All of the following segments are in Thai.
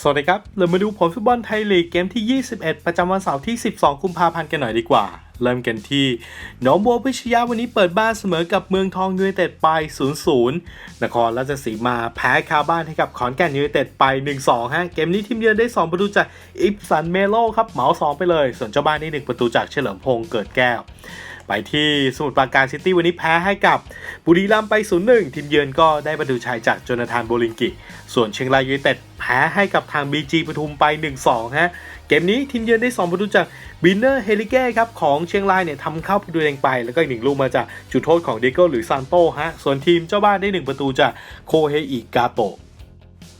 สวัสดีครับ เรามาดูผลฟุตบอลไทยลีกเกมที่ 21 ประจำวันเสาร์ที่ 12 กุมภาพันธ์กันหน่อยดีกว่า เริ่มกันที่หนองบัวพิชยาวันนี้เปิดบ้านเสมอกับเมืองทองยูไนเต็ดไป 0-0 นครราชสีมาแพ้คาบ้านให้กับขอนแก่นยูไนเต็ดไป 1-2 ฮะ เกมนี้ทีมเยือนได้ 2 ประตูจากอิปสันเมโลครับเหมา 2 ไปเลย ส่วนเจ้าบ้านได้ 1 ประตูจากเฉลิมพงษ์เกิดแก้ว ไปที่สมุทรปราการซิตี้วันนี้แพ้ให้กับบุรีรัมย์ไป 0-1 ทีมเยือนก็ได้ประตูชัยจากโจนาธานโบลิงกิ ส่วนเชียงรายยูไนเต็ดแพ้ให้กับทาง BG ปทุมไป 1-2 ฮะ เกมนี้ทีมเยือนได้ 2 ประตูจากบินเนอร์เฮลิเก้ครับของเชียงรายเนี่ยทำเข้าประตูแดงไป แล้วก็อีกหนึ่งลูกมาจากจุดโทษของเดโก้หรือซานโตฮะ ส่วนทีมเจ้าบ้านได้ 1 ประตูจากโคเฮอิกาโตะ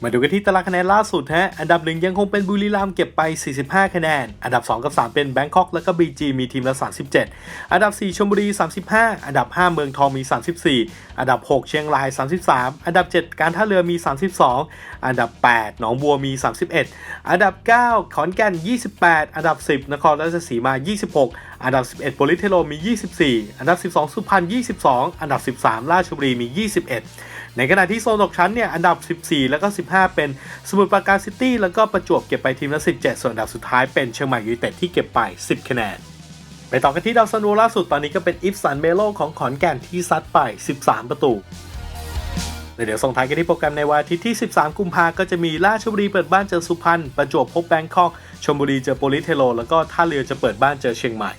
มาดูกันที่ตารางคะแนนล่าสุดฮะ อันดับหนึ่งยังคงเป็นบุรีรัมย์เก็บไป 45 คะแนน อันดับ 2 กับ 3 เป็นแบงคอกและก็ BG มีทีมละ 37 อันดับ 4ชลบุรี 35 อันดับ 5 เมืองทองมี 34 อันดับ 6 เชียงราย 33 อันดับ 7 การท่าเรือมี 32 อันดับ 8 หนองบัวมี 31 อันดับ 9 ขอนแก่น 28 อันดับ 10 นครราชสีมา 26 อันดับ 11โปลิเทโลมี 24 อันดับ 12 สุพรรณ 22 อันดับ 13 ราชบุรีมี 21 ในขณะที่โซนตกชั้นเนี่ยอันดับ 14 แล้วก็ 15 เป็นสมุทรปราการซิตี้แล้วก็ประจวบเก็บไปทีมละ 17 ส่วนอันดับสุดท้ายเป็นเชียงใหม่ยูไนเต็ดที่เก็บไป 10 คะแนนไปต่อกันที่ดาวซันโวล่าสุดตอนนี้ก็เป็นอิฟสันเมโลของขอนแก่นที่ซัดไป 13 ประตูเดี๋ยวส่งท้ายกันที่โปรแกรมในวันอาทิตย์ที่ 13 กุมภาก็จะมีราชบุรีเปิดบ้านเจอสุพรรณประจวบพบแบงคอกชลบุรีเจอโปลิเทโลแล้วก็ท่าเรือจะเปิดบ้านเจอเชียงใหม่